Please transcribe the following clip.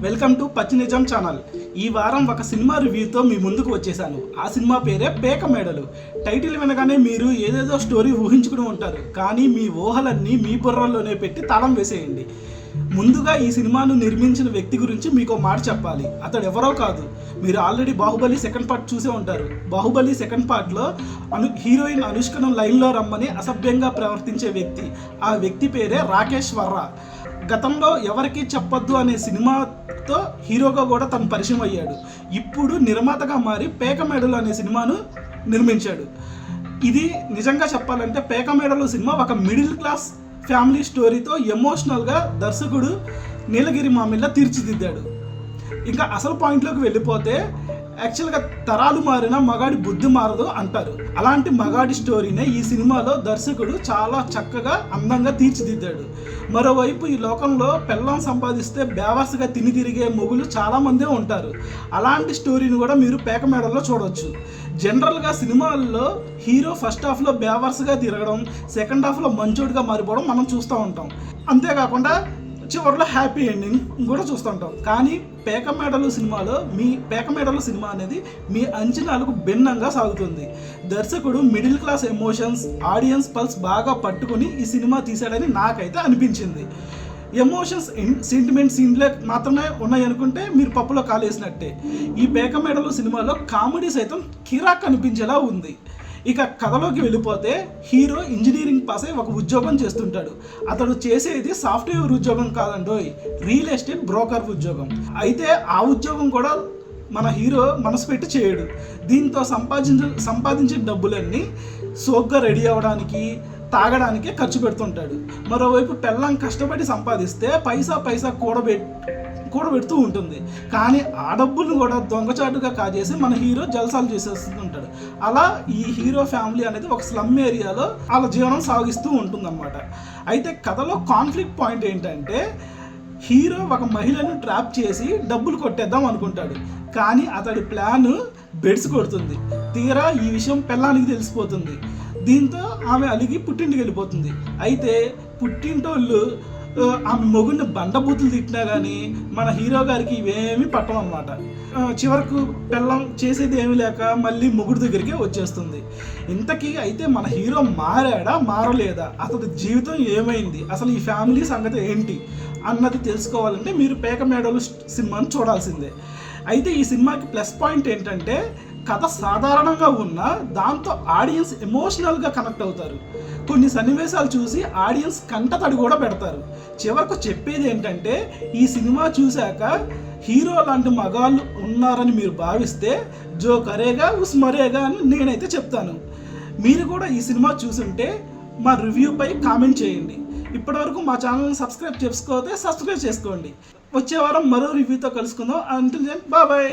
Welcome to పచ్చి నిజం channel. ఈ వారం ఒక సినిమా రివ్యూతో మీ ముందుకు వచ్చేసాను. ఆ సినిమా పేరే పేక మేడలు. టైటిల్ వినగానే మీరు ఏదేదో స్టోరీ ఊహించుకుని ఉంటారు. కానీ మీ ఊహలన్నీ మీ బుర్రలోనే పెట్టి తాళం వేసేయండి. ముందుగా ఈ సినిమాను నిర్మించిన వ్యక్తి గురించి మీకు మాట చెప్పాలి. అతడు ఎవరో కాదు. మీరు ఆల్రెడీ బాహుబలి సెకండ్ పార్ట్ చూసే ఉంటారు. బాహుబలి సెకండ్ పార్ట్లో అను హీరోయిన్ అనుష్కను లైన్లో రమ్మని అసభ్యంగా ప్రవర్తించే వ్యక్తి. ఆ వ్యక్తి పేరే రాకేష్ వర్రా. గతంలో ఎవరికి చెప్పొద్దు అనే సినిమాతో హీరోగా కూడా తను పరిచయం అయ్యాడు. ఇప్పుడు నిర్మాతగా మారి పేక మెడలు అనే సినిమాను నిర్మించాడు. ఇది నిజంగా చెప్పాలంటే పేక మెడలు సినిమా ఒక మిడిల్ క్లాస్ ఫ్యామిలీ స్టోరీతో ఎమోషనల్గా దర్శకుడు నీలగిరి మామిళ్ళ తీర్చిదిద్దాడు. ఇంకా అసలు పాయింట్లోకి వెళ్ళిపోతే యాక్చువల్గా తరాలు మారిన మగాడి బుద్ధి మారదు అంటారు. అలాంటి మగాడి స్టోరీనే ఈ సినిమాలో దర్శకుడు చాలా చక్కగా అందంగా తీర్చిదిద్దాడు. మరోవైపు ఈ లోకంలో పెళ్ళం సంపాదిస్తే బేవర్స్గా తిని తిరిగే మొగులు చాలామందే ఉంటారు. అలాంటి స్టోరీని కూడా మీరు పేక మేడల్లో చూడవచ్చు జనరల్గా సినిమాల్లో హీరో ఫస్ట్ హాఫ్లో బేవర్స్గా తిరగడం సెకండ్ హాఫ్లో మంచోడిగా మారిపోవడం మనం చూస్తూ ఉంటాం. అంతేకాకుండా చివరిలో హ్యాపీ ఎండింగ్ కూడా చూస్తుంటాం. కానీ పేక మేడలు సినిమాలో మీ పేక మేడలు సినిమా అనేది మీ అంచనాలకు భిన్నంగా సాగుతుంది. దర్శకుడు middle class emotions audience pulse బాగా పట్టుకొని ఈ సినిమా తీశాడని నాకైతే అనిపించింది. ఎమోషన్స్ సెంటిమెంట్ సీన్లే మాత్రమే ఉన్నాయనుకుంటే మీరు పప్పులో కాలేసినట్టే. ఈ పేక మేడలు సినిమాలో కామెడీ సైతం కిరాక్ అనిపించేలా ఉంది. ఇక కథలోకి వెళ్ళిపోతే హీరో ఇంజనీరింగ్ పాస్ అయి ఒక ఉద్యోగం చేస్తుంటాడు. అతడు చేసేది సాఫ్ట్వేర్ ఉద్యోగం కాదండో రియల్ ఎస్టేట్ బ్రోకర్ ఉద్యోగం. అయితే ఆ ఉద్యోగం కూడా మన హీరో మనసు పెట్టి చేయడు. దీంతో సంపాదించ సంపాదించిన డబ్బులన్నీ సోగ్గా రెడీ అవ్వడానికి తాగడానికే ఖర్చు పెడుతుంటాడు. మరోవైపు పెళ్ళం కష్టపడి సంపాదిస్తే పైసా పైసా కూడబెట్ కూడబెడుతూ ఉంటుంది. కానీ ఆ డబ్బును కూడా దొంగచాటుగా కాజేసి మన హీరో జల్సాలు చేసేస్తుంటాడు. అలా ఈ హీరో ఫ్యామిలీ అనేది ఒక స్లమ్ ఏరియాలో వాళ్ళ జీవనం సాగిస్తూ ఉంటుందన్నమాట. అయితే కథలో కాన్ఫ్లిక్ట్ పాయింట్ ఏంటంటే హీరో ఒక మహిళను ట్రాప్ చేసి డబ్బులు కొట్టేద్దాం అనుకుంటాడు. కానీ అతడి ప్లాన్ బెడ్స్ కొడుతుంది. తీరా ఈ విషయం పిల్లానికి తెలిసిపోతుంది. దీంతో ఆమె అలిగి పుట్టింటికి వెళ్ళిపోతుంది. అయితే పుట్టింటోళ్ళు ఆమె మొగుడిని బండబూతులు తిట్టినా కానీ మన హీరో గారికి ఇవేమీ పట్టం అనమాట చివరకు పెళ్ళం చేసేది ఏమీ లేక మళ్ళీ మొగుడు దగ్గరికి వచ్చేస్తుంది. ఇంతకీ అయితే మన హీరో మారాడా మారలేదా? అతడి జీవితం ఏమైంది? అసలు ఈ ఫ్యామిలీ సంగతి ఏంటి? అన్నది తెలుసుకోవాలంటే మీరు పేక మేడలు సినిమాను చూడాల్సిందే. అయితే ఈ సినిమాకి ప్లస్ పాయింట్ ఏంటంటే కథ సాధారణంగా ఉన్న దాంతో ఆడియన్స్ ఎమోషనల్గా కనెక్ట్ అవుతారు. కొన్ని సన్నివేశాలు చూసి ఆడియన్స్ కంటతడి కూడా పెడతారు. చివరకు చెప్పేది ఏంటంటే ఈ సినిమా చూశాక హీరో లాంటి మగాళ్ళు ఉన్నారని మీరు భావిస్తే జో కరేగా ఉస్మరేగా అని నేనైతే చెప్తాను. మీరు కూడా ఈ సినిమా చూసుంటే మా రివ్యూపై కామెంట్ చేయండి. ఇప్పటివరకు మా ఛానల్ని సబ్స్క్రైబ్ చేసుకోతే సబ్స్క్రైబ్ చేసుకోండి. వచ్చే వారం మరో రివ్యూతో కలుసుకుందాం. అంటిల్ బాబాయ్ బాయ్.